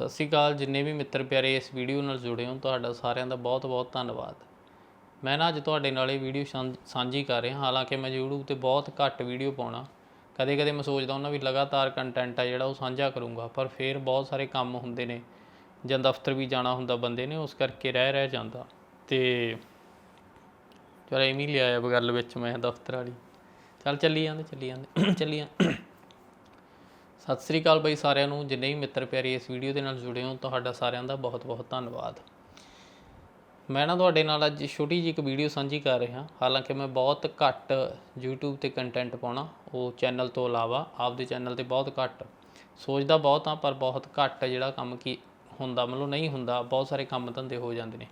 ਸਤਿ ਸ਼੍ਰੀ ਅਕਾਲ। ਜਿੰਨੇ ਵੀ ਮਿੱਤਰ ਪਿਆਰੇ ਇਸ ਵੀਡੀਓ ਨਾਲ ਜੁੜੇ ਹੋ, ਤੁਹਾਡਾ ਸਾਰਿਆਂ ਦਾ ਬਹੁਤ-ਬਹੁਤ ਧੰਨਵਾਦ। ਮੈਂ ਨਾ ਅੱਜ ਤੁਹਾਡੇ ਨਾਲ ਇਹ ਵੀਡੀਓ ਸਾਂਝ- ਸਾਂਝੀ ਕਰ ਰਿਹਾ। ਹਾਲਾਂਕਿ ਮੈਂ YouTube ਤੇ ਬਹੁਤ ਘੱਟ ਵੀਡੀਓ ਪਾਉਣਾ। ਕਦੇ-ਕਦੇ ਮੈਂ ਸੋਚਦਾ ਹੁੰਦਾ ਵੀ ਲਗਾਤਾਰ ਕੰਟੈਂਟ ਆ ਜਿਹੜਾ ਉਹ ਸਾਂਝਾ ਕਰੂੰਗਾ, ਪਰ ਫਿਰ ਬਹੁਤ ਸਾਰੇ ਕੰਮ ਹੁੰਦੇ ਨੇ। ਜਾਂ ਦਫ਼ਤਰ ਵੀ ਜਾਣਾ ਹੁੰਦਾ ਬੰਦੇ ਨੇ, ਉਸ ਕਰਕੇ ਰਹਿ ਰਹਿ ਜਾਂਦਾ। ਤੇ ਚਲ ਐਵੇਂ ਲਿਆਇਆ ਗੱਲ ਵਿੱਚ ਮੈਂ ਦਫ਼ਤਰ ਵਾਲੀ। ਚੱਲ ਚੱਲੀ ਜਾਂਦੇ ਚੱਲੀ ਜਾਂਦੇ ਚੱਲੀ ਜਾਂਦੇ। ਸਤਿ ਸ੍ਰੀ ਅਕਾਲ ਬਾਈ ਸਾਰਿਆਂ ਨੂੰ। ਜਿੰਨੇ ਵੀ ਮਿੱਤਰ ਪਿਆਰੇ ਇਸ ਵੀਡੀਓ ਦੇ ਨਾਲ ਜੁੜੇ ਹੋ, ਤੁਹਾਡਾ ਸਾਰਿਆਂ ਦਾ ਬਹੁਤ-ਬਹੁਤ ਧੰਨਵਾਦ। ਮੈਂ ਨਾ ਤੁਹਾਡੇ ਨਾਲ ਅੱਜ ਛੋਟੀ ਜਿਹੀ ਇੱਕ ਵੀਡੀਓ ਸਾਂਝੀ ਕਰ ਰਿਹਾ। ਹਾਲਾਂਕਿ ਮੈਂ ਬਹੁਤ ਘੱਟ YouTube ਤੇ ਕੰਟੈਂਟ ਪਾਉਣਾ, ਉਹ ਚੈਨਲ ਤੋਂ ਇਲਾਵਾ ਆਪਦੇ ਚੈਨਲ ਤੇ ਬਹੁਤ ਘੱਟ ਸੋਚਦਾ ਬਹੁਤ ਆ ਪਰ ਬਹੁਤ ਘੱਟ ਜਿਹੜਾ ਕੰਮ ਕੀ ਹੁੰਦਾ, ਮਤਲਬ ਨਹੀਂ ਹੁੰਦਾ, ਬਹੁਤ ਸਾਰੇ ਕੰਮ ਧੰਦੇ ਹੋ ਜਾਂਦੇ ਨੇ।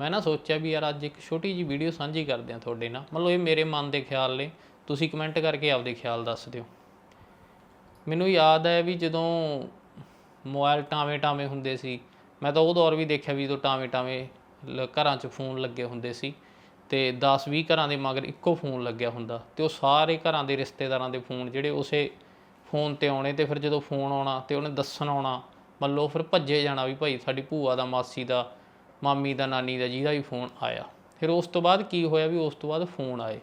ਮੈਂ ਨਾ ਸੋਚਿਆ ਵੀ ਯਾਰ ਅੱਜ ਇੱਕ ਛੋਟੀ ਜਿਹੀ ਵੀਡੀਓ ਸਾਂਝੀ ਕਰਦੇ ਆ ਤੁਹਾਡੇ ਨਾਲ। ਮਤਲਬ ਇਹ ਮੇਰੇ ਮਨ ਦੇ ਖਿਆਲ ਨੇ। ਤੁਸੀਂ ਕਮੈਂਟ ਕਰਕੇ ਆਪਦੇ ਖਿਆਲ ਦੱਸ ਦਿਓ। ਮੈਨੂੰ ਯਾਦ ਹੈ ਵੀ ਜਦੋਂ ਮੋਬਾਈਲ ਟਾਵੇਂ ਟਾਵੇਂ ਹੁੰਦੇ ਸੀ, ਮੈਂ ਤਾਂ ਉਹ ਦੌਰ ਵੀ ਦੇਖਿਆ ਵੀ ਜਦੋਂ ਟਾਵੇਂ ਟਾਵੇਂ ਲ- ਘਰਾਂ 'ਚ ਫੋਨ ਲੱਗੇ ਹੁੰਦੇ ਸੀ ਤੇ 10-20 ਘਰਾਂ ਦੇ ਮਗਰ ਇੱਕੋ ਫੋਨ ਲੱਗਿਆ ਹੁੰਦਾ ਤੇ ਉਹ ਸਾਰੇ ਘਰਾਂ ਦੇ ਰਿਸ਼ਤੇਦਾਰਾਂ ਦੇ ਫੋਨ ਜਿਹੜੇ ਉਸੇ ਫੋਨ ਤੇ ਆਉਣੇ ਤੇ ਫਿਰ ਜਦੋਂ ਫੋਨ ਆਉਣਾ ਤੇ ਉਹਨੇ ਦੱਸਣ ਆਉਣਾ, ਮੰਨ ਲਓ ਫਿਰ ਭੱਜੇ ਜਾਣਾ ਵੀ ਭਾਈ ਸਾਡੀ ਭੂਆ ਦਾ, ਮਾਸੀ ਦਾ, ਮਾਮੀ ਦਾ, ਨਾਨੀ ਦਾ ਜਿਹਦਾ ਵੀ ਫੋਨ ਆਇਆ। ਫਿਰ ਉਸ ਤੋਂ ਬਾਅਦ ਕੀ ਹੋਇਆ ਵੀ ਉਸ ਤੋਂ ਬਾਅਦ ਫੋਨ ਆਏ।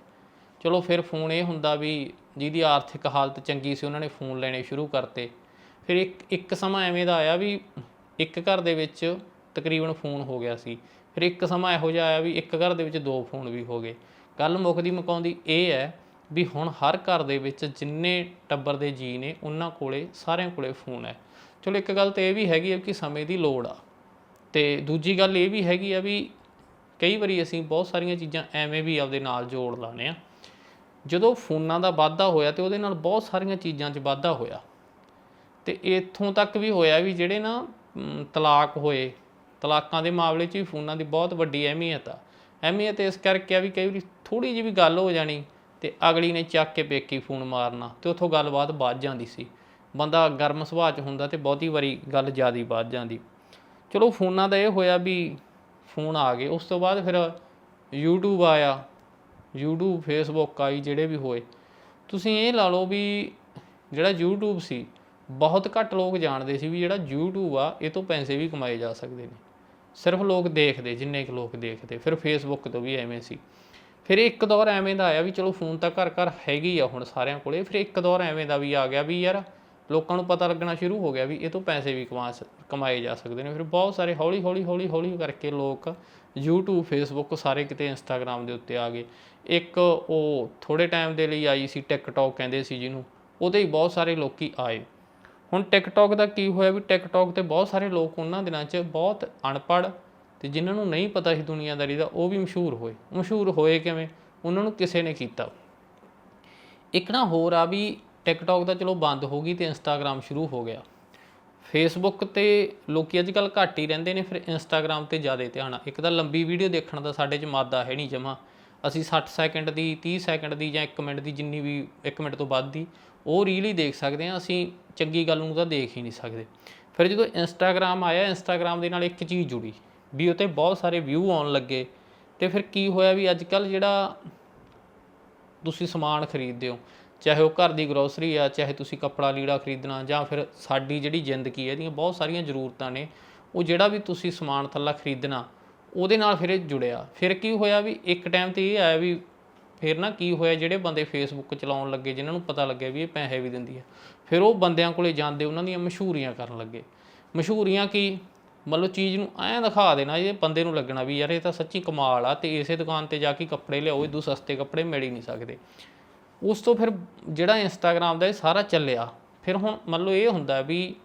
ਚਲੋ ਫਿਰ ਫੋਨ ਇਹ ਹੁੰਦਾ ਵੀ ਜਿਹਦੀ ਆਰਥਿਕ ਹਾਲਤ ਚੰਗੀ ਸੀ, ਉਹਨਾਂ ਨੇ ਫੋਨ ਲੈਣੇ ਸ਼ੁਰੂ ਕਰਤੇ। ਫਿਰ ਇੱਕ ਇੱਕ ਸਮਾਂ ਐਵੇਂ ਦਾ ਆਇਆ ਵੀ ਇੱਕ ਘਰ ਦੇ ਵਿੱਚ ਤਕਰੀਬਨ ਫੋਨ ਹੋ ਗਿਆ ਸੀ। ਫਿਰ ਇੱਕ ਸਮਾਂ ਇਹੋ ਜਿਹਾ ਆਇਆ ਵੀ ਇੱਕ ਘਰ ਦੇ ਵਿੱਚ ਦੋ ਫੋਨ ਵੀ ਹੋ ਗਏ। ਗੱਲ ਮੁੱਕਦੀ ਮੁਕਾਉਂਦੀ ਇਹ ਹੈ ਵੀ ਹੁਣ ਹਰ ਘਰ ਦੇ ਵਿੱਚ ਜਿੰਨੇ ਟੱਬਰ ਦੇ ਜੀ ਨੇ, ਉਹਨਾਂ ਕੋਲੇ, ਸਾਰਿਆਂ ਕੋਲੇ ਫੋਨ ਹੈ। ਚਲੋ ਇੱਕ ਗੱਲ ਤੇ ਇਹ ਵੀ ਹੈਗੀ ਹੈ ਕਿ ਸਮੇਂ ਦੀ ਲੋੜ ਆ। ਤੇ ਦੂਜੀ ਗੱਲ ਇਹ ਵੀ ਹੈਗੀ ਆ ਵੀ ਕਈ ਵਾਰੀ ਅਸੀਂ ਬਹੁਤ ਸਾਰੀਆਂ ਚੀਜ਼ਾਂ ਐਵੇਂ ਵੀ ਆਪਦੇ ਨਾਲ ਜੋੜ ਲਾਣੇ ਆ ਜਦੋਂ ਫੋਨਾਂ ਦਾ ਵਾਧਾ ਹੋਇਆ ਤੇ ਉਹਦੇ ਨਾਲ ਬਹੁਤ ਸਾਰੀਆਂ ਚੀਜ਼ਾਂ 'ਚ ਵਾਧਾ ਹੋਇਆ। ਤੇ ਇੱਥੋਂ ਤੱਕ ਵੀ ਹੋਇਆ ਵੀ ਜਿਹੜੇ ਨਾ ਤਲਾਕ ਹੋਏ, ਤਲਾਕਾਂ ਦੇ ਮਾਮਲੇ 'ਚ ਵੀ ਫੋਨਾਂ ਦੀ ਬਹੁਤ ਵੱਡੀ ਅਹਿਮੀਅਤ ਆ। ਅਹਿਮੀਅਤ ਇਸ ਕਰਕੇ ਆ ਵੀ ਕਈ ਵਾਰੀ ਥੋੜੀ ਜਿਹੀ ਵੀ ਗੱਲ ਹੋ ਜਾਣੀ ਤੇ ਅਗਲੀ ਨੇ ਚੱਕ ਕੇ ਪੇਕੀ ਫੋਨ ਮਾਰਨਾ ਤੇ ਉੱਥੋਂ ਗੱਲਬਾਤ ਵੱਧ ਜਾਂਦੀ ਸੀ। ਬੰਦਾ ਗਰਮ ਸੁਭਾਅ 'ਚ ਹੁੰਦਾ ਤੇ ਬਹੁਤੀ ਵਾਰੀ ਗੱਲ ਜ਼ਿਆਦਾ ਵੱਧ ਜਾਂਦੀ। ਚਲੋ ਫੋਨਾਂ ਦਾ ਇਹ ਹੋਇਆ ਵੀ ਫੋਨ ਆ ਗਏ, ਉਸ ਤੋਂ ਬਾਅਦ ਫਿਰ YouTube ਆਇਆ YouTube, Facebook ਆਈ ਜਿਹੜੇ ਵੀ ਹੋਏ, ਤੁਸੀਂ ਇਹ ਲਾ ਲਓ ਵੀ ਜਿਹੜਾ YouTube ਸੀ, ਬਹੁਤ ਘੱਟ ਲੋਕ ਜਾਣਦੇ ਸੀ ਵੀ ਜਿਹੜਾ YouTube ਆ, ਇਹ ਤੋਂ ਪੈਸੇ ਵੀ ਕਮਾਏ ਜਾ ਸਕਦੇ ਨੇ। ਸਿਰਫ ਲੋਕ ਦੇਖਦੇ, ਜਿੰਨੇ ਕੁ ਲੋਕ ਦੇਖਦੇ, ਫਿਰ Facebook ਤੋਂ ਵੀ ਐਵੇਂ ਸੀ। ਫਿਰ ਇੱਕ ਦੌਰ ਐਵੇਂ ਦਾ ਆਇਆ ਵੀ ਚਲੋ ਫੋਨ ਤਾਂ ਘਰ ਘਰ ਹੈਗੀ ਆ ਹੁਣ ਸਾਰਿਆਂ ਕੋਲੇ, ਫਿਰ ਇੱਕ ਦੌਰ ਐਵੇਂ ਦਾ ਵੀ ਆ ਗਿਆ ਵੀ ਯਾਰ ਲੋਕਾਂ ਨੂੰ ਪਤਾ ਲੱਗਣਾ ਸ਼ੁਰੂ ਹੋ ਗਿਆ ਵੀ ਇਹ ਤੋਂ ਪੈਸੇ ਵੀ ਕਮਾ ਸ- ਕਮਾਏ ਜਾ ਸਕਦੇ ਨੇ। ਫਿਰ ਬਹੁਤ ਸਾਰੇ ਹੌਲੀ ਹੌਲੀ ਹੌਲੀ ਹੌਲੀ ਕਰਕੇ ਲੋਕ YouTube, Facebook ਸਾਰੇ ਕਿਤੇ Instagram ਦੇ ਉੱਤੇ ਆ ਗਏ। ਇੱਕ ਉਹ ਥੋੜੇ ਟਾਈਮ ਦੇ ਲਈ ਆਈ ਸੀ TikTok, ਕਹਿੰਦੇ ਸੀ ਜਿਹਨੂੰ। ਉਹਦੇ ਹੀ ਬਹੁਤ ਸਾਰੇ ਲੋਕੀ ਆਏ। ਹੁਣ TikTok ਦਾ ਕੀ ਹੋਇਆ ਵੀ TikTok ਤੇ ਬਹੁਤ ਸਾਰੇ ਲੋਕ ਉਹਨਾਂ ਦਿਨਾਂ 'ਚ ਬਹੁਤ ਅਨਪੜ੍ਹ ਤੇ ਜਿਨ੍ਹਾਂ ਨੂੰ ਨਹੀਂ ਪਤਾ ਸੀ ਦੁਨੀਆਦਾਰੀ ਦਾ, ਉਹ ਵੀ ਮਸ਼ਹੂਰ ਹੋਏ। ਮਸ਼ਹੂਰ ਹੋਏ ਕਿਵੇਂ? ਉਹਨਾਂ ਨੂੰ ਕਿਸੇ ਨੇ ਕੀਤਾ। ਇੱਕ ਨਾ ਹੋਰ ਆ ਵੀ ਟਿਕਟੌਕ ਤਾਂ ਚਲੋ ਬੰਦ ਹੋ ਗਈ ਤੇ ਇੰਸਟਾਗ੍ਰam ਸ਼ੁਰੂ ਹੋ ਗਿਆ। ਫੇਸਬੁੱਕ ਤੇ ਲੋਕੀ ਅੱਜ ਕੱਲ ਘੱਟ ਹੀ ਰਹਿੰਦੇ ਨੇ, ਫਿਰ ਇੰਸਟਾਗ੍ਰam ਤੇ ਜ਼ਿਆਦਾ ਧਿਆਨ। ਆ ਇੱਕ ਤਾਂ ਲੰਬੀ ਵੀਡੀਓ ਦੇਖਣ ਦਾ ਸਾਡੇ 'ਚ ਮਾਦਾ ਹੈ ਨਹੀਂ ਜਮਾ। ਅਸੀਂ 60 ਸੈਕਿੰਡ ਦੀ 30 ਸੈਕਿੰਡ ਦੀ ਜਾਂ 1 ਮਿੰਟ ਦੀ ਜਿੰਨੀ ਵੀ 1 ਮਿੰਟ ਤੋਂ ਵੱਧ ਦੀ, ਉਹ ਰੀਲ ਹੀ ਦੇਖ ਸਕਦੇ ਹਾਂ। ਅਸੀਂ ਚੰਗੀ ਗੱਲ ਨੂੰ ਤਾਂ ਦੇਖ ਹੀ ਨਹੀਂ ਸਕਦੇ। ਫਿਰ ਜਦੋਂ ਇੰਸਟਾਗ੍ਰam ਆਇਆ ਇੰਸਟਾਗ੍ਰam ਦੇ ਨਾਲ ਇੱਕ ਚੀਜ਼ ਜੁੜੀ, ਵੀ ਉਤੇ ਬਹੁਤ ਸਾਰੇ ਵਿਊ ਆਉਣ ਲੱਗੇ। ਤੇ ਫਿਰ ਕੀ ਹੋਇਆ ਵੀ ਅੱਜ ਕੱਲ ਜਿਹੜਾ ਤੁਸੀਂ ਸਮਾਨ ਖਰੀਦਦੇ ਹੋ, ਚਾਹੇ ਉਹ ਘਰ ਦੀ ਗਰੋਸਰੀ ਆ, ਚਾਹੇ ਤੁਸੀਂ ਕੱਪੜਾ ਲੀੜਾ ਖਰੀਦਣਾ, ਜਾਂ ਫਿਰ ਸਾਡੀ ਜਿਹੜੀ ਜ਼ਿੰਦਗੀ ਹੈ, ਇਹਦੀਆਂ ਬਹੁਤ ਸਾਰੀਆਂ ਜ਼ਰੂਰਤਾਂ ਨੇ, ਉਹ ਜਿਹੜਾ ਵੀ ਤੁਸੀਂ ਸਮਾਨ ਥੱਲਾ ਖਰੀਦਣਾ, ਉਹਦੇ ਨਾਲ ਫਿਰ ਇਹ ਜੁੜਿਆ। ਫਿਰ ਕੀ ਹੋਇਆ ਵੀ ਇੱਕ ਟਾਈਮ ਤੇ ਇਹ ਆਇਆ ਵੀ ਫਿਰ ਨਾ ਕੀ ਹੋਇਆ, ਜਿਹੜੇ ਬੰਦੇ ਫੇਸਬੁੱਕ ਚਲਾਉਣ ਲੱਗੇ, ਜਿਨ੍ਹਾਂ ਨੂੰ ਪਤਾ ਲੱਗਿਆ ਵੀ ਇਹ ਪੈਸੇ ਵੀ ਦਿੰਦੀ ਆ ਫਿਰ ਉਹ ਬੰਦਿਆਂ ਕੋਲੇ ਜਾਂਦੇ, ਉਹਨਾਂ ਦੀਆਂ ਮਸ਼ਹੂਰੀਆਂ ਕਰਨ ਲੱਗੇ। ਮਸ਼ਹੂਰੀਆਂ ਕੀ? ਮਤਲਬ ਚੀਜ਼ ਨੂੰ ਐਂ ਦਿਖਾ ਦੇਣਾ ਇਹ ਬੰਦੇ ਨੂੰ ਲੱਗਣਾ ਵੀ ਯਾਰ ਇਹ ਤਾਂ ਸੱਚੀ ਕਮਾਲ ਆ ਤੇ ਇਸੇ ਦੁਕਾਨ ਤੇ ਜਾ ਕੇ ਕੱਪੜੇ ਲਿਆਓ, ਇਹ ਇਦੋਂ ਸਸਤੇ ਕੱਪੜੇ ਮਿਲ ਹੀ ਨਹੀਂ ਸਕਦੇ। ਉਸ ਤੋਂ ਫਿਰ ਜਿਹੜਾ ਇੰਸਟਾਗ੍ਰam ਦਾ ਇਹ ਸਾਰਾ ਚੱਲਿਆ, ਫਿਰ ਹੁਣ ਮੰਨ ਲਓ ਇਹ ਹੁੰਦਾ ਵੀ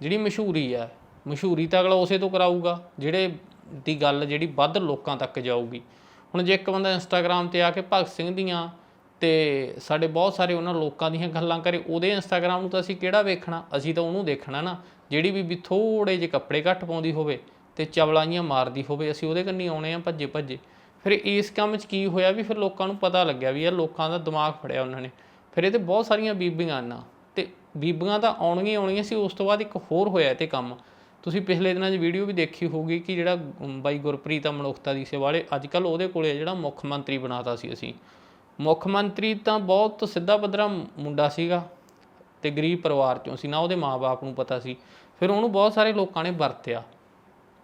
ਜਿਹੜੀ ਮਸ਼ਹੂਰੀ ਆ, ਮਸ਼ਹੂਰੀ ਤਾਂ ਅਗਲਾ ਉਸੇ ਤੋਂ ਕਰਾਊਗਾ, ਜਿਹੜੇ ਦੀ ਗੱਲ ਜਿਹੜੀ ਵੱਧ ਲੋਕਾਂ ਤੱਕ ਜਾਊਗੀ। ਹੁਣ ਜੇ ਇੱਕ ਬੰਦਾ ਇੰਸਟਾਗ੍ਰam ਤੇ ਆ ਕੇ ਭਗਤ ਸਿੰਘ ਦੀਆਂ ਤੇ ਸਾਡੇ ਬਹੁਤ ਸਾਰੇ ਉਹਨਾਂ ਲੋਕਾਂ ਦੀਆਂ ਗੱਲਾਂ ਕਰੇ, ਉਹਦੇ ਇੰਸਟਾਗ੍ਰam ਨੂੰ ਤਾਂ ਅਸੀਂ ਕਿਹੜਾ ਵੇਖਣਾ? ਅਸੀਂ ਤਾਂ ਉਹਨੂੰ ਦੇਖਣਾ ਨਾ, ਜਿਹੜੀ ਬੀਬੀ ਥੋੜੇ ਜਿਹੇ ਕੱਪੜੇ ਘੱਟ ਪਾਉਂਦੀ ਹੋਵੇ ਤੇ ਚਵਲਾਈਆਂ ਮਾਰਦੀ ਹੋਵੇ, ਅਸੀਂ ਉਹਦੇ ਕੰਨੀ ਆਉਣੇ ਆ ਭੱਜੇ ਭੱਜੇ ਫਿਰ ਇਸ ਕੰਮ 'ਚ ਕੀ ਹੋਇਆ ਵੀ ਫਿਰ ਲੋਕਾਂ ਨੂੰ ਪਤਾ ਲੱਗਿਆ ਵੀ ਯਾਰ ਲੋਕਾਂ ਦਾ ਦਿਮਾਗ ਫੜਿਆ ਉਹਨਾਂ ਨੇ। ਫਿਰ ਇਹ ਤੇ ਬਹੁਤ ਸਾਰੀਆਂ ਬੀਬੀਆਂ ਨਾ, ਤੇ ਬੀਬੀਆਂ ਤਾਂ ਆਉਣਗੀਆਂ ਹੀ ਆਉਣਗੀਆਂ ਸੀ, ਉਸ ਤੋਂ ਬਾਅਦ ਇੱਕ ਹੋਰ ਹੋਇਆ ਇਹ ਤੇ ਕੰਮ। ਤੁਸੀਂ ਪਿਛਲੇ ਦਿਨਾਂ 'ਚ ਵੀਡੀਓ ਵੀ ਦੇਖੀ ਹੋਊਗੀ ਕਿ ਜਿਹੜਾ ਬਾਈ ਗੁਰਪ੍ਰੀਤ ਆ ਮਨੁੱਖਤਾ ਦੀ ਸੇਵਾ ਵਾਲੇ, ਅੱਜ ਕੱਲ ਉਹਦੇ ਕੋਲੇ ਜਿਹੜਾ ਮੁੱਖ ਮੰਤਰੀ ਬਣਾਤਾ ਸੀ ਅਸੀਂ। ਮੁੱਖ ਮੰਤਰੀ ਤਾਂ ਬਹੁਤ ਸਿੱਧਾ ਪੱਧਰਾ ਮੁੰਡਾ ਸੀਗਾ ਤੇ ਗਰੀਬ ਪਰਿਵਾਰ ਚੋਂ ਸੀ, ਨਾ ਉਹਦੇ ਮਾਪੇ ਨੂੰ ਪਤਾ ਸੀ। ਫਿਰ ਉਹਨੂੰ ਬਹੁਤ ਸਾਰੇ ਲੋਕਾਂ ਨੇ ਵਰਤਿਆ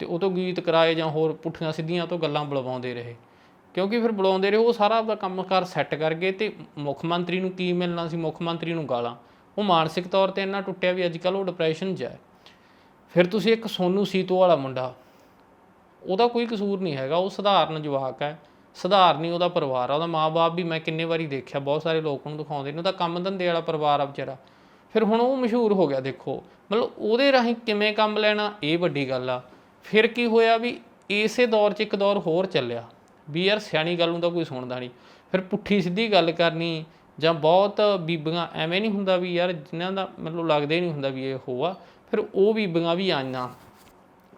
ਤੇ ਉਹ ਤੋਂ ਗੀਤ ਕਰਾਏ ਜਾਂ ਹੋਰ ਪੁੱਠੀਆਂ ਸਿੱਧੀਆਂ ਤੋਂ ਗੱਲਾਂ ਬੁਲਵਾਉਂਦੇ ਰਹੇ। ਕਿਉਂਕਿ ਫਿਰ ਬੁਲਾਉਂਦੇ ਰਹੇ, ਉਹ ਸਾਰਾ ਆਪਦਾ ਕੰਮਕਾਰ ਸੈੱਟ ਕਰ ਗਏ ਤੇ ਮੁੱਖ ਮੰਤਰੀ ਨੂੰ ਕੀ ਮਿਲਣਾ ਸੀ, ਮੁੱਖ ਮੰਤਰੀ ਨੂੰ ਗਾਲਾਂ। ਉਹ ਮਾਨਸਿਕ ਤੌਰ ਤੇ ਇੰਨਾ ਟੁੱਟਿਆ ਵੀ ਅੱਜ ਕੱਲ ਉਹ ਡਿਪਰੈਸ਼ਨ 'ਚ ਹੈ। ਫਿਰ ਤੁਸੀਂ ਇੱਕ ਸੋਨੂ ਸੀਤੋ ਵਾਲਾ ਮੁੰਡਾ, ਉਹਦਾ ਕੋਈ ਕਸੂਰ ਨਹੀਂ ਹੈਗਾ, ਉਹ ਸਧਾਰਨ ਜਵਾਕ ਹੈ। ਸਧਾਰਨੀ ਉਹਦਾ ਪਰਿਵਾਰ ਆ, ਉਹਦਾ ਮਾਪੇ ਵੀ ਮੈਂ ਕਿੰਨੇ ਵਾਰੀ ਦੇਖਿਆ, ਬਹੁਤ ਸਾਰੇ ਲੋਕ ਉਹਨੂੰ ਦਿਖਾਉਂਦੇ ਨੇ, ਉਹਦਾ ਕੰਮ ਧੰਦੇ ਵਾਲਾ ਪਰਿਵਾਰ ਆ ਵਿਚਾਰਾ। ਫਿਰ ਹੁਣ ਉਹ ਮਸ਼ਹੂਰ ਹੋ ਗਿਆ, ਦੇਖੋ, ਮਤਲਬ ਉਹਦੇ ਰਾਹੀਂ ਕਿਵੇਂ ਕੰਮ ਲੈਣਾ, ਇਹ ਵੱਡੀ ਗੱਲ ਆ। ਫਿਰ ਕੀ ਹੋਇਆ ਵੀ ਇਸੇ ਦੌਰ 'ਚ ਇੱਕ ਦੌਰ ਹੋਰ ਚੱਲਿਆ, ਵੀ ਯਾਰ ਸਿਆਣੀ ਗੱਲ ਨੂੰ ਤਾਂ ਕੋਈ ਸੁਣਦਾ ਨਹੀਂ। ਫਿਰ ਪੁੱਠੀ ਸਿੱਧੀ ਗੱਲ ਕਰਨੀ, ਜਾਂ ਬਹੁਤ ਬੀਬੀਆਂ ਐਵੇਂ ਨਹੀਂ ਹੁੰਦਾ ਵੀ ਯਾਰ ਜਿਨ੍ਹਾਂ ਦਾ ਮਤਲਬ ਲੱਗਦਾ ਹੀ ਨਹੀਂ ਹੁੰਦਾ ਵੀ ਇਹ ਹੋਆ ਫਿਰ ਉਹ ਬੀਬੀਆਂ ਵੀ ਆਈਆਂ।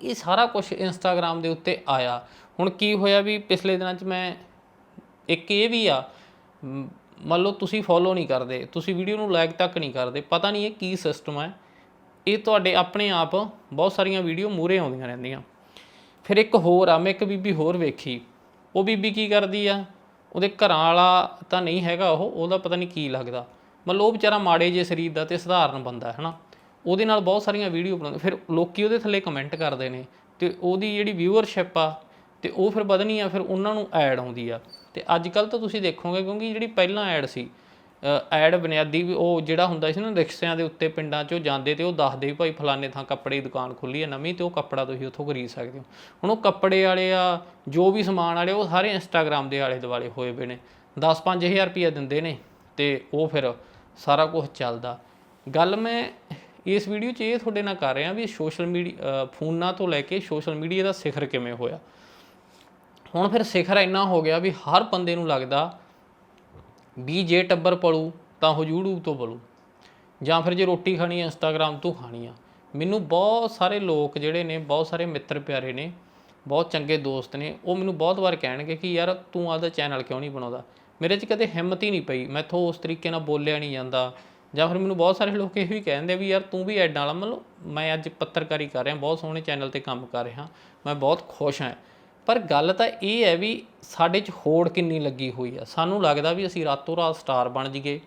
ਇਹ ਸਾਰਾ ਕੁਝ ਇੰਸਟਾਗ੍ਰam ਦੇ ਉੱਤੇ ਆਇਆ। ਹੁਣ ਕੀ ਹੋਇਆ ਵੀ ਪਿਛਲੇ ਦਿਨਾਂ 'ਚ ਮੈਂ, ਇੱਕ ਇਹ ਵੀ ਆ, ਮੰਨ ਲਓ ਤੁਸੀਂ ਫੋਲੋ ਨਹੀਂ ਕਰਦੇ, ਤੁਸੀਂ ਵੀਡੀਓ ਨੂੰ ਲਾਈਕ ਤੱਕ ਨਹੀਂ ਕਰਦੇ, ਪਤਾ ਨਹੀਂ ਇਹ ਕੀ ਸਿਸਟਮ ਹੈ। ਇਹ ਤੁਹਾਡੇ ਆਪਣੇ ਆਪ ਬਹੁਤ ਸਾਰੀਆਂ ਵੀਡੀਓ ਮੂਰੇ ਆਉਂਦੀਆਂ ਰਹਿੰਦੀਆਂ। ਫਿਰ ਇੱਕ ਹੋਰ ਆ, ਮੈਂ ਇੱਕ ਬੀਬੀ ਹੋਰ ਵੇਖੀ, ਉਹ ਬੀਬੀ ਕੀ ਕਰਦੀ ਆ, ਉਹਦੇ ਘਰਾਂ ਵਾਲਾ ਤਾਂ ਨਹੀਂ ਹੈਗਾ ਉਹ, ਉਹਦਾ ਪਤਾ ਨਹੀਂ ਕੀ ਲੱਗਦਾ। ਮਤਲਬ ਉਹ ਵਿਚਾਰਾ ਮਾੜੇ ਜੇ ਸਰੀਰ ਦਾ ਤੇ ਸਧਾਰਨ ਬੰਦਾ ਹੈ ਹਨਾ ਉਹਦੇ ਨਾਲ ਬਹੁਤ ਸਾਰੀਆਂ ਵੀਡੀਓ ਬਣਾਉਂਦੇ, ਫਿਰ ਲੋਕੀ ਉਹਦੇ ਥੱਲੇ ਕਮੈਂਟ ਕਰਦੇ ਨੇ, ਤੇ ਉਹਦੀ ਜਿਹੜੀ ਵਿਊਅਰਸ਼ਿਪ ਆ ਤੇ ਉਹ ਫਿਰ ਵਧਣੀ ਆ, ਫਿਰ ਉਹਨਾਂ ਨੂੰ ਐਡ ਆਉਂਦੀ ਆ। ਤੇ ਅੱਜ ਕੱਲ ਤਾਂ ਤੁਸੀਂ ਦੇਖੋਗੇ, ਕਿਉਂਕਿ ਜਿਹੜੀ ਪਹਿਲਾਂ ਐਡ ਸੀ ਐਡ ਬੁਨਿਆਦੀ ਵੀ ਉਹ ਜਿਹੜਾ ਹੁੰਦਾ ਸੀ ਨਾ ਰਿਕਸ਼ਿਆਂ ਦੇ ਉੱਤੇ ਪਿੰਡਾਂ 'ਚੋਂ ਜਾਂਦੇ ਤੇ ਉਹ ਦੱਸਦੇ ਵੀ ਭਾਈ ਫਲਾਣੇ ਥਾਂ ਕੱਪੜੇ ਦੀ ਦੁਕਾਨ ਖੁੱਲੀ ਹੈ ਨਵੀਂ ਤੇ ਉਹ ਕੱਪੜਾ ਤੁਸੀਂ ਉੱਥੋਂ ਖਰੀਦ ਸਕਦੇ ਹੋ। ਹੁਣ ਉਹ ਕੱਪੜੇ ਵਾਲੇ ਆ, ਜੋ ਵੀ ਸਮਾਨ ਵਾਲੇ, ਉਹ ਸਾਰੇ ਇੰਸਟਾਗ੍ਰam ਦੇ ਆਲੇ ਦੁਆਲੇ ਹੋਏ ਪਏ ਨੇ। 10-5000 ਰੁਪਇਆ ਦਿੰਦੇ ਨੇ ਤੇ ਉਹ ਫਿਰ ਸਾਰਾ ਕੁਝ ਚੱਲਦਾ। ਗੱਲ ਮੈਂ ਇਸ ਵੀਡੀਓ 'ਚ ਇਹ ਤੁਹਾਡੇ ਨਾਲ ਕਰ ਰਿਹਾ ਵੀ ਸੋਸ਼ਲ ਮੀਡੀਆ ਫੋਨਾਂ ਤੋਂ ਲੈ ਕੇ ਸੋਸ਼ਲ ਮੀਡੀਆ ਦਾ ਸਿਖਰ ਕਿਵੇਂ ਹੋਇਆ। ਹੁਣ ਫਿਰ ਸਿਖਰ ਇੰਨਾ ਹੋ ਗਿਆ ਵੀ ਹਰ ਬੰਦੇ ਨੂੰ ਲੱਗਦਾ ਵੀ ਜੇ ਟੱਬਰ ਪਲੂ ਤਾਂ ਉਹ YouTube ਤੋਂ ਪਲੂ। ਜਾਂ ਫਿਰ ਜੇ ਰੋਟੀ ਖਾਣੀ ਹੈ Instagram ਤੋਂ ਖਾਣੀ ਆ। ਮੈਨੂੰ ਬਹੁਤ ਸਾਰੇ ਲੋਕ ਜਿਹੜੇ ਨੇ, ਬਹੁਤ ਸਾਰੇ ਮਿੱਤਰ ਪਿਆਰੇ ਨੇ, ਬਹੁਤ ਚੰਗੇ ਦੋਸਤ ਨੇ, ਉਹ ਮੈਨੂੰ ਬਹੁਤ ਵਾਰ ਕਹਿਣਗੇ ਕਿ ਯਾਰ ਤੂੰ ਆਪਦਾ ਚੈਨਲ ਕਿਉਂ ਨਹੀਂ ਬਣਾਉਂਦਾ? ਮੇਰੇ 'ਚ ਕਦੇ ਹਿੰਮਤ ਹੀ ਨਹੀਂ ਪਈ। ਮੈਥੋਂ ਉਸ ਤਰੀਕੇ ਨਾਲ ਬੋਲਿਆ ਨਹੀਂ ਜਾਂਦਾ। ਜਾਂ ਫਿਰ ਮੈਨੂੰ ਬਹੁਤ ਸਾਰੇ ਲੋਕ ਇਹ ਵੀ ਕਹਿੰਦੇ ਵੀ ਯਾਰ ਤੂੰ ਵੀ ਐਡਾਂ ਵਾਲਾ, ਮਤਲਬ ਮੈਂ ਅੱਜ ਪੱਤਰਕਾਰੀ ਕਰ ਰਿਹਾ, ਬਹੁਤ ਸੋਹਣੇ ਚੈਨਲ ਤੇ ਕੰਮ ਕਰ ਰਿਹਾ, ਮੈਂ ਬਹੁਤ ਖੁਸ਼ ਹਾਂ। ਪਰ ਗੱਲ ਤਾਂ ਇਹ ਹੈ ਵੀ ਸਾਡੇ 'ਚ ਹੋੜ ਕਿੰਨੀ ਲੱਗੀ ਹੋਈ ਆ। ਸਾਨੂੰ ਲੱਗਦਾ ਵੀ ਅਸੀਂ ਰਾਤੋਂ ਰਾਤ ਸਟਾਰ ਬਣ ਜਾਈਏ,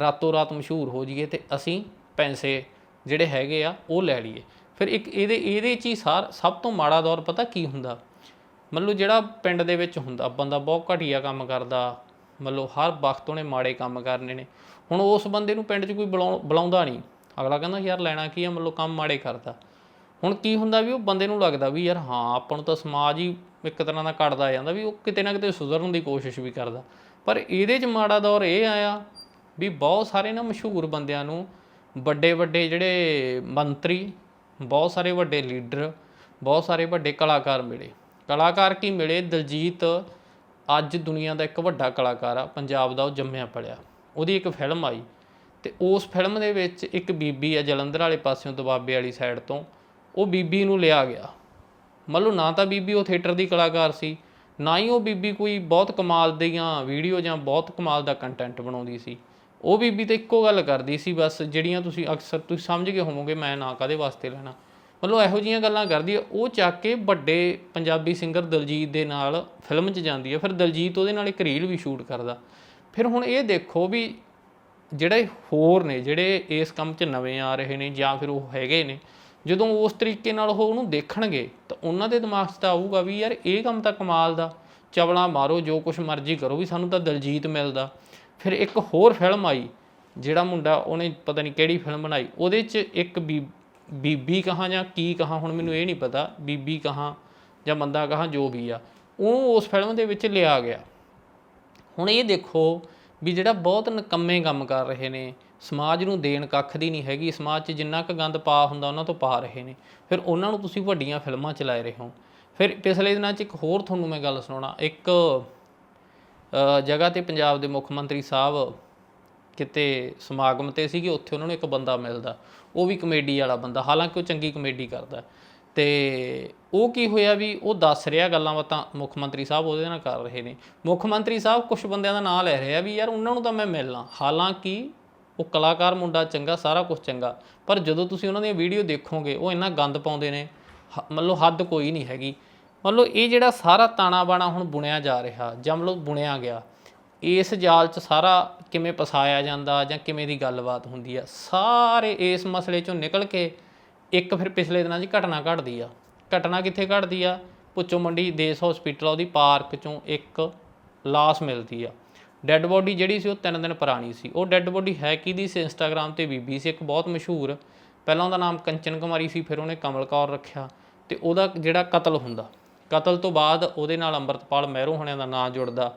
ਰਾਤੋਂ ਰਾਤ ਮਸ਼ਹੂਰ ਹੋ ਜਾਈਏ ਤੇ ਅਸੀਂ ਪੈਸੇ ਜਿਹੜੇ ਹੈਗੇ ਆ ਉਹ ਲੈ ਲਈਏ। ਫਿਰ ਇੱਕ ਇਹਦੇ ਇਹਦੇ 'ਚ ਹੀ ਸਾਰ, ਸਭ ਤੋਂ ਮਾੜਾ ਦੌਰ ਪਤਾ ਕੀ ਹੁੰਦਾ? ਮਤਲਬ ਜਿਹੜਾ ਪਿੰਡ ਦੇ ਵਿੱਚ ਹੁੰਦਾ, ਬੰਦਾ ਬਹੁਤ ਘਟੀਆ ਕੰਮ ਕਰਦਾ ਮਤਲਬ ਹਰ ਵਕਤ ਉਹਨੇ ਮਾੜੇ ਕੰਮ ਕਰਨੇ ਨੇ। ਹੁਣ ਉਸ ਬੰਦੇ ਨੂੰ ਪਿੰਡ 'ਚ ਕੋਈ ਬੁਲਾਉ- ਬੁਲਾਉਂਦਾ ਨਹੀਂ। ਅਗਲਾ ਕਹਿੰਦਾ ਯਾਰ ਲੈਣਾ ਕੀ ਆ ਮਤਲਬ ਕੰਮ ਮਾੜੇ ਕਰਦਾ। ਹੁਣ ਕੀ ਹੁੰਦਾ ਵੀ ਉਹ ਬੰਦੇ ਨੂੰ ਲੱਗਦਾ ਵੀ ਯਾਰ ਹਾਂ, ਆਪਾਂ ਨੂੰ ਤਾਂ ਸਮਾਜ ਹੀ ਇੱਕ ਤਰ੍ਹਾਂ ਦਾ ਕੱਢਦਾ ਜਾਂਦਾ ਵੀ ਉਹ ਕਿਤੇ ਨਾ ਕਿਤੇ ਸੁਧਰਨ ਦੀ ਕੋਸ਼ਿਸ਼ ਵੀ ਕਰਦਾ। ਪਰ ਇਹਦੇ 'ਚ ਮਾੜਾ ਦੌਰ ਇਹ ਆਇਆ ਵੀ ਬਹੁਤ ਸਾਰੇ ਨਾ ਮਸ਼ਹੂਰ ਬੰਦਿਆਂ ਨੂੰ ਵੱਡੇ ਵੱਡੇ ਜਿਹੜੇ ਮੰਤਰੀ, ਬਹੁਤ ਸਾਰੇ ਵੱਡੇ ਲੀਡਰ, ਬਹੁਤ ਸਾਰੇ ਵੱਡੇ ਕਲਾਕਾਰ ਮਿਲੇ। ਕਲਾਕਾਰ ਕੀ ਮਿਲੇ? ਦਲਜੀਤ ਅੱਜ ਦੁਨੀਆ ਦਾ ਇੱਕ ਵੱਡਾ ਕਲਾਕਾਰ ਆ, ਪੰਜਾਬ ਦਾ ਉਹ ਜੰਮਿਆ ਪਲਿਆ ਉਹਦੀ ਇੱਕ ਫਿਲਮ ਆਈ ਤੇ ਉਸ ਫਿਲਮ ਦੇ ਵਿੱਚ ਇੱਕ ਬੀਬੀ ਆ ਜਲੰਧਰ ਵਾਲੇ ਪਾਸਿਓਂ ਦਬਾਬੇ ਵਾਲੀ ਸਾਈਡ ਤੋਂ, ਉਹ ਬੀਬੀ ਨੂੰ ਲਿਆ ਗਿਆ। ਮੰਨ ਲਓ ਨਾ ਤਾਂ ਬੀਬੀ ਉਹ ਥੀਏਟਰ ਦੀ ਕਲਾਕਾਰ ਸੀ, ਨਾ ਹੀ ਉਹ ਬੀਬੀ ਕੋਈ ਬਹੁਤ ਕਮਾਲ ਦੀਆਂ ਵੀਡੀਓ ਜਾਂ ਬਹੁਤ ਕਮਾਲ ਦਾ ਕੰਟੈਂਟ ਬਣਾਉਂਦੀ ਸੀ। ਉਹ ਬੀਬੀ ਤਾਂ ਇੱਕੋ ਗੱਲ ਕਰਦੀ ਸੀ ਬਸ, ਜਿਹੜੀਆਂ ਤੁਸੀਂ ਅਕਸਰ ਤੁਸੀਂ ਸਮਝ ਗਏ ਹੋਵੋਗੇ ਮੈਂ ਨਾ ਕਾਦੇ ਵਾਸਤੇ ਲੈਣਾ ਮਤਲਬ ਇਹੋ ਜੀਆਂ ਗੱਲਾਂ ਕਰਦੀ ਹੈ ਉਹ ਚੱਕ ਕੇ ਵੱਡੇ ਪੰਜਾਬੀ ਸਿੰਗਰ ਦਲਜੀਤ ਦੇ ਨਾਲ ਫਿਲਮ 'ਚ ਜਾਂਦੀ ਹੈ ਫਿਰ ਦਲਜੀਤ ਉਹਦੇ ਨਾਲ ਇੱਕ ਰੀਲ ਵੀ ਸ਼ੂਟ ਕਰਦਾ। ਫਿਰ ਹੁਣ ਇਹ ਦੇਖੋ ਵੀ ਜਿਹੜੇ ਹੋਰ ਨੇ, ਜਿਹੜੇ ਇਸ ਕੰਮ 'ਚ ਨਵੇਂ ਆ ਰਹੇ ਨੇ ਜਾਂ ਫਿਰ ਉਹ ਹੈਗੇ ਨੇ ਜਦੋਂ ਉਸ ਤਰੀਕੇ ਨਾਲ ਉਹ ਉਹਨੂੰ ਦੇਖਣਗੇ, ਤਾਂ ਉਹਨਾਂ ਦੇ ਦਿਮਾਗ 'ਚ ਤਾਂ ਆਊਗਾ ਵੀ ਯਾਰ ਇਹ ਕੰਮ ਤਾਂ ਕਮਾਲ ਦਾ। ਚਵਲਾ ਮਾਰੋ, ਜੋ ਕੁਝ ਮਰਜ਼ੀ ਕਰੋ, ਵੀ ਸਾਨੂੰ ਤਾਂ ਦਲਜੀਤ ਮਿਲਦਾ। ਫਿਰ ਇੱਕ ਹੋਰ ਫਿਲਮ ਆਈ, ਜਿਹੜਾ ਮੁੰਡਾ ਉਹਨੇ ਪਤਾ ਨਹੀਂ ਕਿਹੜੀ ਫਿਲਮ ਬਣਾਈ, ਉਹਦੇ 'ਚ ਇੱਕ ਬੀ, ਬੀਬੀ ਕਹਾਂ ਜਾਂ ਕੀ ਕਹਾਂ, ਹੁਣ ਮੈਨੂੰ ਇਹ ਨਹੀਂ ਪਤਾ, ਬੀਬੀ ਕਹਾਂ ਜਾਂ ਬੰਦਾ ਕਹਾਂ, ਜੋ ਵੀ ਆ ਉਹਨੂੰ ਉਸ ਫਿਲਮ ਦੇ ਵਿੱਚ ਲਿਆ ਗਿਆ। ਹੁਣ ਇਹ ਦੇਖੋ ਵੀ ਜਿਹੜਾ ਬਹੁਤ ਨਕੰਮੇ ਕੰਮ ਕਰ ਰਹੇ ਨੇ ਸਮਾਜ ਨੂੰ ਦੇਣ ਕੱਖ ਦੀ ਨਹੀਂ ਹੈਗੀ। ਸਮਾਜ 'ਚ ਜਿੰਨਾ ਕੁ ਗੰਦ ਪਾ ਹੁੰਦਾ, ਉਹਨਾਂ ਤੋਂ ਪਾ ਰਹੇ ਨੇ। ਫਿਰ ਉਹਨਾਂ ਨੂੰ ਤੁਸੀਂ ਵੱਡੀਆਂ ਫਿਲਮਾਂ ਚਲਾਏ ਰਹੇ ਹੋ। ਫਿਰ ਪਿਛਲੇ ਦਿਨਾਂ 'ਚ ਇੱਕ ਹੋਰ ਤੁਹਾਨੂੰ ਮੈਂ ਗੱਲ ਸੁਣਾਉਣਾ। ਇੱਕ ਜਗ੍ਹਾ ਤੇ ਪੰਜਾਬ ਦੇ ਮੁੱਖ ਮੰਤਰੀ ਸਾਹਿਬ ਕਿਤੇ ਸਮਾਗਮ ਤੇ ਸੀਗੇ, ਉੱਥੇ ਉਹਨਾਂ ਨੂੰ ਇੱਕ ਬੰਦਾ ਮਿਲਦਾ। ਉਹ ਵੀ ਕਮੇਡੀ ਵਾਲਾ ਬੰਦਾ। ਹਾਲਾਂਕਿ ਉਹ ਚੰਗੀ ਕਮੇਡੀ ਕਰਦਾ। ਤੇ ਉਹ ਕੀ ਹੋਇਆ ਵੀ ਉਹ ਦੱਸ ਰਿਹਾ ਗੱਲਾਂ ਬਾਤਾਂ ਮੁੱਖ ਮੰਤਰੀ ਸਾਹਿਬ ਉਹਦੇ ਨਾਲ ਕਰ ਰਹੇ ਨੇ। ਮੁੱਖ ਮੰਤਰੀ ਸਾਹਿਬ ਕੁਝ ਬੰਦਿਆਂ ਦਾ ਨਾਮ ਲੈ ਰਹੇ ਆ ਵੀ, ਯਾਰ, ਉਹਨਾਂ ਨੂੰ ਤਾਂ ਮੈਂ ਮਿਲਣਾ। ਹਾਲਾਂਕਿ ਉਹ ਕਲਾਕਾਰ ਮੁੰਡਾ ਚੰਗਾ, ਸਾਰਾ ਕੁਝ ਚੰਗਾ। ਪਰ ਜਦੋਂ ਤੁਸੀਂ ਉਹਨਾਂ ਦੀਆਂ ਵੀਡੀਓ ਦੇਖੋਗੇ, ਉਹ ਇੰਨਾ ਗੰਦ ਪਾਉਂਦੇ ਨੇ, ਹ- ਮਤਲਬ ਹੱਦ ਕੋਈ ਨਹੀਂ ਹੈਗੀ। ਮਤਲਬ ਇਹ ਜਿਹੜਾ ਸਾਰਾ ਤਾਣਾ ਬਾਣਾ ਹੁਣ ਬੁਣਿਆ ਜਾ ਰਿਹਾ, ਜਾਂ ਮਤਲਬ ਬੁਣਿਆ ਗਿਆ, ਇਸ ਜਾਲ 'ਚ ਸਾਰਾ ਕਿਵੇਂ ਫਸਾਇਆ ਜਾਂਦਾ, ਜਾਂ ਕਿਵੇਂ ਦੀ ਗੱਲਬਾਤ ਹੁੰਦੀ ਆ, ਸਾਰੇ ਇਸ ਮਸਲੇ 'ਚੋਂ ਨਿਕਲ ਕੇ ਇੱਕ ਫਿਰ ਪਿਛਲੇ ਦਿਨਾਂ 'ਚ ਘਟਨਾ ਘਟਦੀ ਆ। ਘਟਨਾ ਕਿੱਥੇ ਘਟਦੀ ਆ? ਪੁੱਚੋ ਮੰਡੀ ਦੇਸ ਹਸਪੀਟਲ ਉਹਦੀ ਪਾਰਕ ਚੋਂ ਇੱਕ ਲਾਸ਼ ਮਿਲਦੀ ਆ। ਡੈੱਡ ਬੋਡੀ ਜਿਹੜੀ ਸੀ ਉਹ 3 ਦਿਨ ਪੁਰਾਣੀ ਸੀ ਉਹ ਡੈੱਡ ਬੋਡੀ ਹੈ ਕਿਹਦੀ ਸੀ ਇੰਸਟਾਗ੍ਰam ਤੇ ਬੀਬੀ ਸੀ ਇੱਕ ਬਹੁਤ ਮਸ਼ਹੂਰ ਪਹਿਲਾਂ ਉਹਦਾ ਨਾਮ ਕੰਚਨ ਕੁਮਾਰੀ ਸੀ ਫਿਰ ਉਹਨੇ ਕਮਲ ਕੌਰ ਰੱਖਿਆ ਤੇ ਉਹਦਾ ਜਿਹੜਾ ਕਤਲ ਹੁੰਦਾ ਕਤਲ ਤੋਂ ਬਾਅਦ ਉਹਦੇ ਨਾਲ ਅੰਮ੍ਰਿਤਪਾਲ ਮਹਿਰੋ ਹੋਣਿਆਂ ਦਾ ਨਾਂ ਜੁੜਦਾ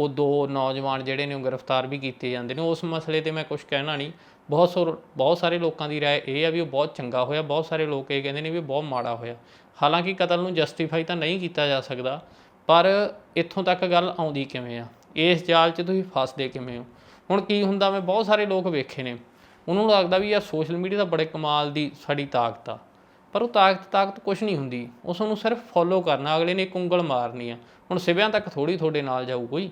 ਉਹ ਦੋ ਨੌਜਵਾਨ ਜਿਹੜੇ ਨੇ ਉਹ ਗ੍ਰਿਫਤਾਰ ਵੀ ਕੀਤੇ ਜਾਂਦੇ ਨੇ ਉਸ ਮਸਲੇ ਤੇ ਮੈਂ ਕੁਝ ਕਹਿਣਾ ਨਹੀਂ ਬਹੁਤ ਸੋ ਬਹੁਤ ਸਾਰੇ ਲੋਕਾਂ ਦੀ رائے ਇਹ ਆ ਵੀ ਉਹ ਬਹੁਤ ਚੰਗਾ ਹੋਇਆ ਬਹੁਤ ਸਾਰੇ ਲੋਕ ਇਹ ਕਹਿੰਦੇ ਨੇ ਵੀ ਉਹ ਬਹੁਤ ਮਾੜਾ ਹੋਇਆ ਹਾਲਾਂਕਿ ਕਤਲ ਨੂੰ ਜਸਟੀਫਾਈ ਤਾਂ ਨਹੀਂ ਕੀਤਾ ਜਾ ਸਕਦਾ ਪਰ ਇੱਥੋਂ ਤੱਕ ਗੱਲ ਆਉਂਦੀ ਕਿਵੇਂ ਆ ਇਸ ਜਾਲ 'ਚ ਤੁਸੀਂ ਫਸਦੇ ਕਿਵੇਂ ਹੋ? ਹੁਣ ਕੀ ਹੁੰਦਾ, ਮੈਂ ਬਹੁਤ ਸਾਰੇ ਲੋਕ ਵੇਖੇ ਨੇ। ਉਹਨਾਂ ਨੂੰ ਲੱਗਦਾ ਵੀ ਯਾਰ ਸੋਸ਼ਲ ਮੀਡੀਆ ਦਾ ਬੜੇ ਕਮਾਲ ਦੀ ਸਾਡੀ ਤਾਕਤ ਆ। ਪਰ ਉਹ ਤਾਕਤ ਤਾਕਤ ਕੁਝ ਨਹੀਂ ਹੁੰਦੀ। ਉਸ ਨੂੰ ਸਿਰਫ ਫੋਲੋ ਕਰਨਾ, ਅਗਲੇ ਨੇ ਇੱਕ ਉਂਗਲ ਮਾਰਨੀ ਆ। ਹੁਣ ਸਿਵਿਆਂ ਤੱਕ ਥੋੜੀ ਤੁਹਾਡੇ ਨਾਲ ਜਾਊ ਕੋਈ।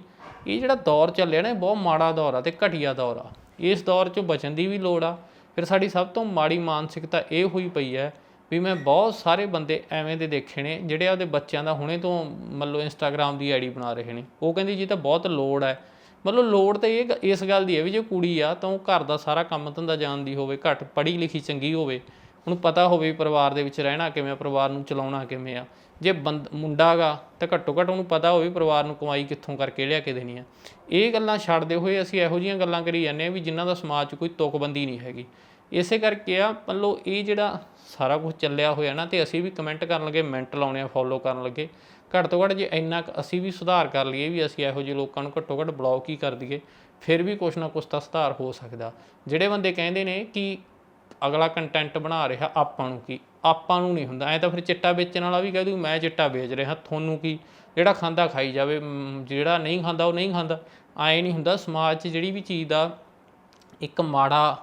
ਇਹ ਜਿਹੜਾ ਦੌਰ ਚੱਲਿਆ ਨਾ, ਇਹ ਬਹੁਤ ਮਾੜਾ ਦੌਰ ਆ ਤੇ ਘਟੀਆ ਦੌਰ ਆ। ਇਸ ਦੌਰ 'ਚੋਂ ਬਚਣ ਦੀ ਵੀ ਲੋੜ ਆ। ਫਿਰ ਸਾਡੀ ਸਭ ਤੋਂ ਮਾੜੀ ਮਾਨਸਿਕਤਾ ਇਹ ਹੋਈ ਪਈ ਹੈ ਵੀ ਮੈਂ ਬਹੁਤ ਸਾਰੇ ਬੰਦੇ ਐਵੇਂ ਦੇ ਦੇਖੇ ਨੇ ਜਿਹੜੇ ਆਪਦੇ ਬੱਚਿਆਂ ਦਾ ਹੁਣੇ ਤੋਂ ਮੰਨ ਲਓ ਇੰਸਟਾਗ੍ਰam ਦੀ ਆਈਡੀ ਬਣਾ ਰਹੇ ਨੇ। ਉਹ ਕਹਿੰਦੀ ਜੀ ਤਾਂ ਬਹੁਤ ਲੋੜ ਹੈ। ਮਤਲਬ ਲੋੜ ਤਾਂ ਇਹ ਇਸ ਗੱਲ ਦੀ ਹੈ ਵੀ ਜੇ ਕੁੜੀ ਆ ਤਾਂ ਉਹ ਘਰ ਦਾ ਸਾਰਾ ਕੰਮ ਧੰਦਾ ਜਾਣਦੀ ਹੋਵੇ, ਘੱਟ ਪੜ੍ਹੀ ਲਿਖੀ ਚੰਗੀ ਹੋਵੇ। ਉਹਨੂੰ ਪਤਾ ਹੋਵੇ ਪਰਿਵਾਰ ਦੇ ਵਿੱਚ ਰਹਿਣਾ ਕਿਵੇਂ ਆ, ਪਰਿਵਾਰ ਨੂੰ ਚਲਾਉਣਾ ਕਿਵੇਂ ਆ। ਜੇ ਬੰਦ, ਮੁੰਡਾ ਗਾ ਤਾਂ ਘੱਟੋ ਘੱਟ ਉਹਨੂੰ ਪਤਾ ਹੋਵੇ ਪਰਿਵਾਰ ਨੂੰ ਕਮਾਈ ਕਿੱਥੋਂ ਕਰਕੇ ਲਿਆ ਕੇ ਦੇਣੀ ਆ। ਇਹ ਗੱਲਾਂ ਛੱਡਦੇ ਹੋਏ ਅਸੀਂ ਇਹੋ ਜਿਹੀਆਂ ਗੱਲਾਂ ਕਰੀ ਜਾਂਦੇ ਆ ਵੀ ਜਿਨ੍ਹਾਂ ਦਾ ਸਮਾਜ 'ਚ ਕੋਈ ਤੁਕਬੰਦੀ ਨਹੀਂ ਹੈਗੀ। ਇਸੇ ਕਰਕੇ ਆ, ਮਤਲਬ ਇਹ ਜਿਹੜਾ ਸਾਰਾ ਕੁਝ ਚੱਲਿਆ ਹੋਇਆ ਨਾ, ਤੇ ਅਸੀਂ ਵੀ ਕਮੈਂਟ ਕਰਨ ਲੱਗੇ, ਮਿੰਟ ਲਾਉਣੇ ਆ ਫੋਲੋ ਕਰਨ ਲੱਗੇ। ਘੱਟ ਤੋਂ ਘੱਟ ਜੇ ਇੰਨਾ ਕੁ ਅਸੀਂ ਵੀ ਸੁਧਾਰ ਕਰ ਲਈਏ ਵੀ ਅਸੀਂ ਇਹੋ ਜਿਹੇ ਲੋਕਾਂ ਨੂੰ ਘੱਟੋ ਘੱਟ ਬਲੌਕ ਹੀ ਕਰ ਦਈਏ, ਫਿਰ ਵੀ ਕੁਛ ਨਾ ਕੁਛ ਤਾਂ ਸੁਧਾਰ ਹੋ ਸਕਦਾ। ਜਿਹੜੇ ਬੰਦੇ ਕਹਿੰਦੇ ਨੇ ਕਿ ਅਗਲਾ ਕੰਟੈਂਟ ਬਣਾ ਰਿਹਾ ਆਪਾਂ ਨੂੰ ਕੀ, ਆਪਾਂ ਨੂੰ ਨਹੀਂ ਹੁੰਦਾ। ਐ ਤਾਂ ਫਿਰ ਚਿੱਟਾ ਵੇਚਣ ਵਾਲਾ ਵੀ ਕਹਿ ਦੂ ਮੈਂ ਚਿੱਟਾ ਵੇਚ ਰਿਹਾ, ਤੁਹਾਨੂੰ ਕੀ? ਜਿਹੜਾ ਖਾਂਦਾ ਖਾਈ ਜਾਵੇ ਜਿਹੜਾ ਨਹੀਂ ਖਾਂਦਾ ਉਹ ਨਹੀਂ ਖਾਂਦਾ। ਐ ਨਹੀਂ ਹੁੰਦਾ, ਸਮਾਜ 'ਚ ਜਿਹੜੀ ਵੀ ਚੀਜ਼ ਦਾ ਇੱਕ ਮਾੜਾ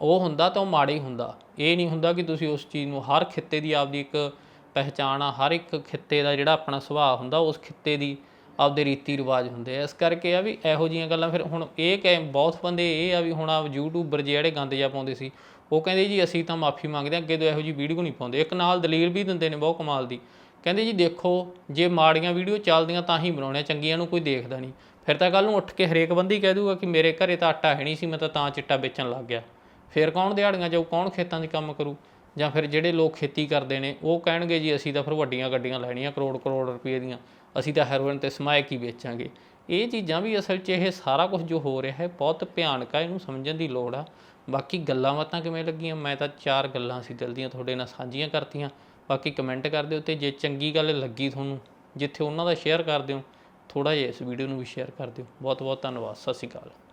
ਉਹ ਹੁੰਦਾ ਤਾਂ ਉਹ ਮਾੜਾ ਹੀ ਹੁੰਦਾ। ਇਹ ਨਹੀਂ ਹੁੰਦਾ ਕਿ ਤੁਸੀਂ ਉਸ ਚੀਜ਼ ਨੂੰ ਹਰ ਖਿੱਤੇ ਦੀ ਆਪਦੀ ਇੱਕ ਪਹਿਚਾਣ ਆ, ਹਰ ਇੱਕ ਖਿੱਤੇ ਦਾ ਜਿਹੜਾ ਆਪਣਾ ਸੁਭਾਅ ਹੁੰਦਾ, ਉਸ ਖਿੱਤੇ ਦੀ ਆਪਦੇ ਰੀਤੀ ਰਿਵਾਜ ਹੁੰਦੇ ਆ। ਇਸ ਕਰਕੇ ਆ ਵੀ ਇਹੋ ਜੀਆਂ ਗੱਲਾਂ ਫਿਰ ਹੁਣ ਇਹ ਕਹਿ ਬਹੁਤ ਬੰਦੇ ਇਹ ਆ ਵੀ ਹੁਣ ਆ ਯੂਟਿਊਬਰ ਜਿਹੜੇ ਗੰਦ ਜਿਹਾ ਪਾਉਂਦੇ ਸੀ, ਉਹ ਕਹਿੰਦੇ ਜੀ ਅਸੀਂ ਤਾਂ ਮਾਫੀ ਮੰਗਦੇ ਹਾਂ, ਅੱਗੇ ਤੋਂ ਇਹੋ ਜੀ ਵੀਡੀਓ ਨਹੀਂ ਪਾਉਂਦੇ। ਇੱਕ ਨਾਲ ਦਲੀਲ ਵੀ ਦਿੰਦੇ ਨੇ ਬਹੁਤ ਕਮਾਲ ਦੀ। ਕਹਿੰਦੇ ਜੀ ਦੇਖੋ, ਜੇ ਮਾੜੀਆਂ ਵੀਡੀਓ ਚੱਲਦੀਆਂ ਤਾਂ ਹੀ ਬਣਾਉਣੇ ਚੰਗੀਆਂ ਨੂੰ ਕੋਈ ਦੇਖਦਾ ਨਹੀਂ। ਫਿਰ ਤਾਂ ਕੱਲ ਨੂੰ ਉੱਠ ਕੇ ਹਰੇਕ ਬੰਦੀ ਕਹਿ ਦੂਗਾ ਕਿ ਮੇਰੇ ਘਰੇ ਤਾਂ ਆਟਾ ਹੈ ਨਹੀਂ ਸੀ, ਮੈਂ ਤਾਂ ਤਾਂ ਚਿੱਟਾ ਵੇਚਣ ਲੱਗ ਗਿਆ। ਫਿਰ ਕੌਣ ਦਿਹਾੜੀਆਂ ਜਾਊ, ਕੌਣ ਖੇਤਾਂ 'ਚ ਕੰਮ ਕਰੂ? ਜਾਂ ਫਿਰ ਜਿਹੜੇ ਲੋਕ ਖੇਤੀ ਕਰਦੇ ਨੇ, ਉਹ ਕਹਿਣਗੇ ਜੀ ਅਸੀਂ ਤਾਂ ਫਿਰ ਵੱਡੀਆਂ ਗੱਡੀਆਂ ਲੈਣੀਆਂ ਕਰੋੜ ਕਰੋੜ ਰੁਪਏ ਦੀਆਂ, ਅਸੀਂ ਤਾਂ ਹੈਰੋਇਨ ਤੇ ਸਮਾਇਕ ਹੀ ਵੇਚਾਂਗੇ। ਇਹ ਚੀਜ਼ਾਂ ਵੀ ਅਸਲ 'ਚ ਇਹ ਸਾਰਾ ਕੁਝ ਜੋ ਹੋ ਰਿਹਾ ਹੈ, ਬਹੁਤ ਭਿਆਨਕ ਹੈ ਇਹਨੂੰ ਸਮਝਣ ਦੀ ਲੋੜ ਆ। ਬਾਕੀ ਗੱਲਾਂ ਬਾਤਾਂ ਕਿਵੇਂ ਲੱਗੀਆਂ, ਮੈਂ ਤਾਂ ਚਾਰ ਗੱਲਾਂ ਸੀ ਦਿਲ ਦੀਆਂ ਤੁਹਾਡੇ ਨਾਲ ਸਾਂਝੀਆਂ ਕਰਤੀਆਂ। ਬਾਕੀ ਕਮੈਂਟ ਕਰ ਦਿਓ ਤੇ ਜੇ ਚੰਗੀ ਗੱਲ ਲੱਗੀ ਤੁਹਾਨੂੰ, ਜਿੱਥੇ ਉਹਨਾਂ ਦਾ ਸ਼ੇਅਰ ਕਰ ਦਿਓ ਥੋੜਾ ਜਿਹਾ ਇਸ ਵੀਡੀਓ ਨੂੰ ਵੀ ਸ਼ੇਅਰ ਕਰ ਦਿਓ। ਬਹੁਤ ਬਹੁਤ ਧੰਨਵਾਦ, ਸਤਿ ਸ਼੍ਰੀ ਅਕਾਲ।